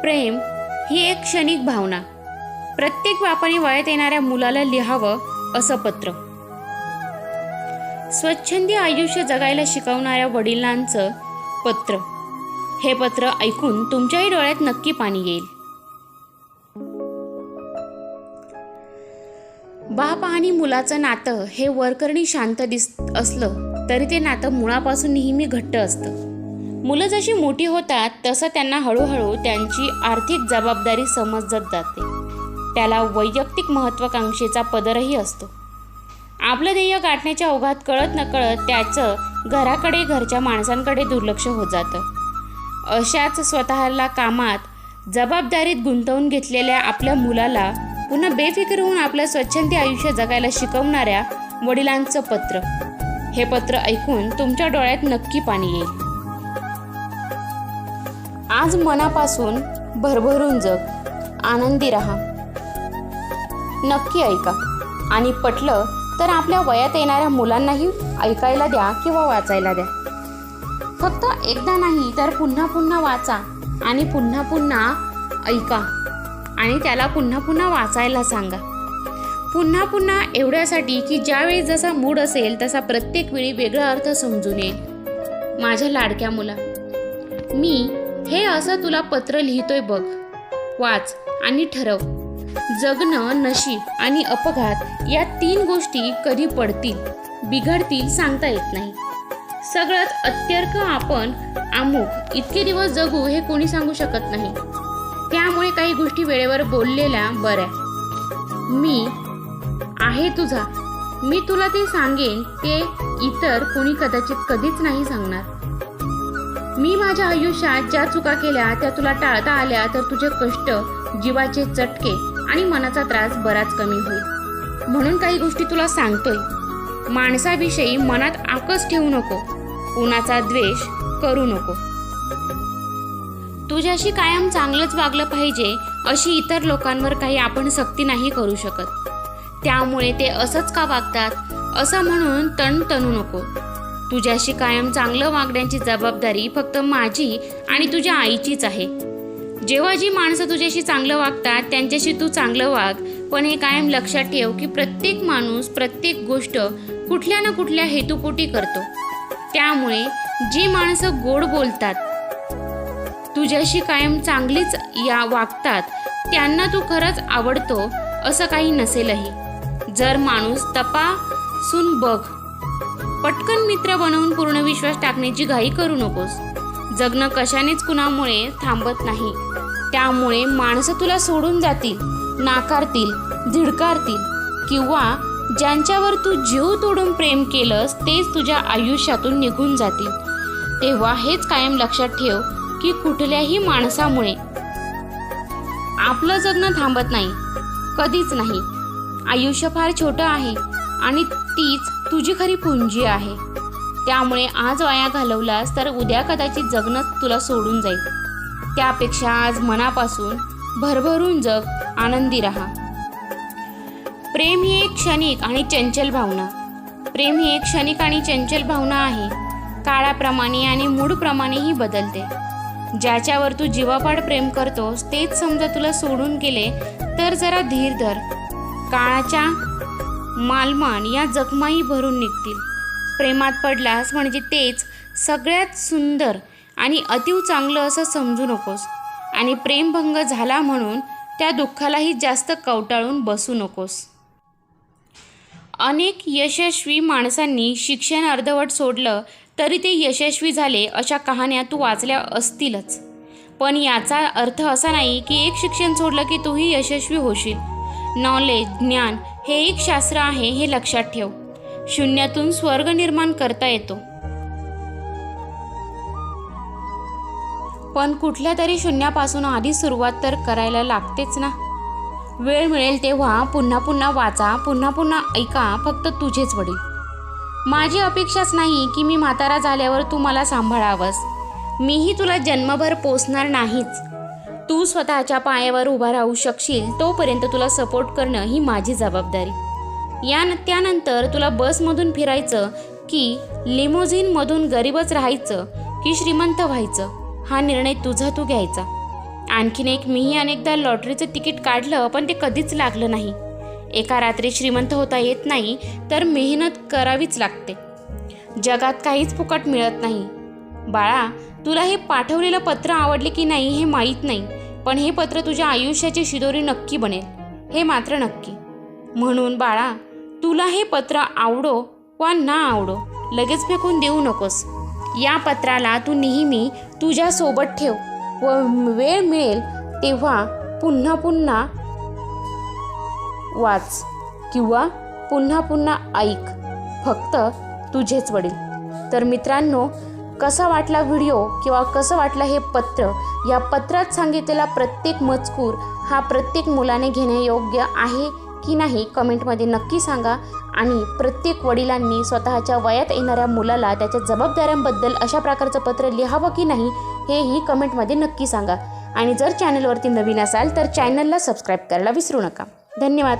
प्रेम ही एक क्षणिक भावना. प्रत्येक बापाने वयात येणाऱ्या मुलाला लिहावं असं पत्र. स्वच्छंदी आयुष्य जगायला शिकवणाऱ्या वडिलांचं पत्र. हे पत्र ऐकून तुमच्याही डोळ्यात नक्की पाणी येईल. बाप आणि मुलाचं नातं हे वरकरणी शांत दिस असलं तरी ते नातं मुळापासून नेहमी घट्ट असतं. मुलं जशी मोठी होतात तसं त्यांना हळूहळू त्यांची आर्थिक जबाबदारी समजत जाते. त्याला वैयक्तिक महत्त्वाकांक्षेचा पदरही असतो. आपलं ध्येय गाठण्याच्या ओघात कळत नकळत त्याचं घराकडे घरच्या माणसांकडे दुर्लक्ष होत जातं. अशाच स्वतःला कामात जबाबदारीत गुंतवून घेतलेल्या आपल्या मुलाला पुन्हा बेफिकर होऊन आपलं स्वच्छंदी आयुष्य जगायला शिकवणाऱ्या वडिलांचं पत्र. हे पत्र ऐकून तुमच्या डोळ्यात नक्की पाणी येईल. आज मनापासून भरभरून जग. आनंदी राहा. नक्की ऐका. आणि पटलं तर आपल्या वयात येणाऱ्या मुलांनाही ऐकायला द्या किंवा वाचायला द्या. फक्त एकदा नाही तर पुन्हा पुन्हा वाचा आणि पुन्हा पुन्हा ऐका. आणि त्याला पुन्हा पुन्हा वाचायला सांगा. पुन्हा पुन्हा एवढ्यासाठी की ज्यावेळी जसा मूड असेल तसा प्रत्येक वेळी वेगळा अर्थ समजून येईल. माझ्या लाडक्या मुला मी हे असं तुला पत्र लिहितोय बघ. वाच आणि ठरव. जगणं नशीब आणि अपघात या तीन गोष्टी कधी पडतील बिघडतील सांगता येत नाही. सगळ्यात अत्यर्क आपण अमुक इतके दिवस जगू हे कोणी सांगू शकत नाही. त्यामुळे काही गोष्टी वेळेवर बोललेल्या बऱ्या. मी आहे तुझा. मी तुला ते सांगेन ते इतर कोणी कदाचित कधीच नाही सांगणार. मी माझ्या आयुष्यात ज्या चुका केल्या त्या तुला टाळता आल्या तर तुझे कष्ट जीवाचे चटके आणि मनाचा त्रास बराच कमी होईल. म्हणून काही गोष्टी तुला सांगतोय. माणसाविषयी मनात आकस ठेवू नको. कुणाचा द्वेष करू नको. तुझ्याशी कायम चांगलंच वागलं पाहिजे अशी इतर लोकांवर काही आपण सक्ती नाही करू शकत. त्यामुळे ते असंच का वागतात? असं म्हणून तण तणू नको. तुझ्याशी कायम चांगलं वागण्याची जबाबदारी फक्त माझी आणि तुझ्या आईचीच आहे. जेव्हा जी माणसं तुझ्याशी चांगलं वागतात त्यांच्याशी तू चांगलं वाग पण हे कायम लक्षात ठेव की प्रत्येक माणूस प्रत्येक गोष्ट कुठल्या ना कुठल्या हेतुपोटी करतो. त्यामुळे जी माणसं गोड बोलतात तुझ्याशी कायम चांगलीच या वागतात त्यांना तू खरंच आवडतो असं काही नसेलही. जर माणूस तपासून बघ पटकन मित्र बनवून पूर्ण विश्वास टाकण्याची घाई करू नकोस. जगणं कशानेच कुणामुळे थांबत नाही. त्यामुळे माणसं तुला सोडून जातील नाकारतील झिडकारतील किंवा ज्यांच्यावर तू जीव तोडून प्रेम केलंस तेच तुझ्या आयुष्यातून निघून जातील. तेव्हा हेच कायम लक्षात ठेव की कुठल्याही माणसामुळे आपलं जगणं थांबत नाही. कधीच नाही. आयुष्य फार छोटं आहे आणि तीच तुझी खरी पुंजी आहे. त्यामुळे आज वाया घालवलास तर उद्या कदाचित जगणं तुला सोडून जाईल. त्यापेक्षा आज मनापासून भरभरून जग आनंदी राहा. प्रेम ही एक क्षणिक आणि चंचल भावना. प्रेम ही एक क्षणिक आणि चंचल भावना आहे. काळाप्रमाणे आणि मूडप्रमाणेही बदलते. ज्याच्यावर तू जीवापाड प्रेम करतोस तेच समजा तुला सोडून गेले तर जरा धीर धर. काळाच्या मालमान या जखमाही भरून निघतील. प्रेमात पडलास म्हणजे तेच सगळ्यात सुंदर आणि अतिव चांगलं असं समजू नकोस. आणि प्रेमभंग झाला म्हणून त्या दुःखालाही जास्त कवटाळून बसू नकोस. अनेक यशस्वी माणसांनी शिक्षण अर्धवट सोडलं तरी ते यशस्वी झाले अशा कहाण्या तू वाचल्या असतीलच. पण याचा अर्थ असा नाही की एक शिक्षण सोडलं की तूही यशस्वी होशील. नॉलेज ज्ञान हे एक शास्त्र आहे हे लक्षात ठेव. शून्यातून स्वर्ग निर्माण करता येतो. पण कुठल्या तरी शून्यापासून आधी सुरुवात तर करायला लागतेच ना. वेळ मिळेल तेव्हा पुन्हा पुन्हा वाचा पुन्हा पुन्हा ऐका फक्त तुझेच वडील. माझी अपेक्षाच नाही की मी म्हातारा झाल्यावर तू मला सांभाळावंस. मीही तुला जन्मभर पोचणार नाहीच. तू स्वतःच्या पायावर उभा राहू शकशील तोपर्यंत तुला सपोर्ट करणं ही माझी जबाबदारी. या त्यानंतर तुला बसमधून फिरायचं की लिमोझिनमधून गरीबच राहायचं की श्रीमंत व्हायचं हा निर्णय तुझा तू घ्यायचा. आणखीन एक मीही अनेकदा लॉटरीचं तिकीट काढलं पण ते कधीच लागलं नाही. एका रात्री श्रीमंत होता येत नाही तर मेहनत करावीच लागते. जगात काहीच फुकट मिळत नाही. बाळा तुला हे पाठवलेलं पत्र आवडले की नाही हे माहीत नाही. पण हे पत्र तुझ्या आयुष्याची शिदोरी नक्की बनेल. हे मात्र नक्की. म्हणून बाळा तुला हे पत्र आवडो वा ना आवडो लगेच फेकून देऊ नकोस. या पत्राला तू नेहमी तुझ्यासोबत ठेव व वेळ मिळेल तेव्हा पुन्हा पुन्हा वाच किंवा पुन्हा पुन्हा ऐक फक्त तुझेच वडील. तर मित्रांनो कसा वाटला व्हिडिओ किंवा कसं वाटलं हे पत्र या पत्रात सांगितलेला प्रत्येक मजकूर हा प्रत्येक मुलाने घेणे योग्य आहे की नाही कमेंटमध्ये नक्की सांगा. आणि प्रत्येक वडिलांनी स्वतःच्या वयात येणाऱ्या मुलाला त्याच्या जबाबदाऱ्यांबद्दल अशा प्रकारचं पत्र लिहावं की नाही हेही कमेंटमध्ये नक्की सांगा. आणि जर चॅनलवरती नवीन असाल तर चॅनलला सबस्क्राईब करायला विसरू नका. धन्यवाद.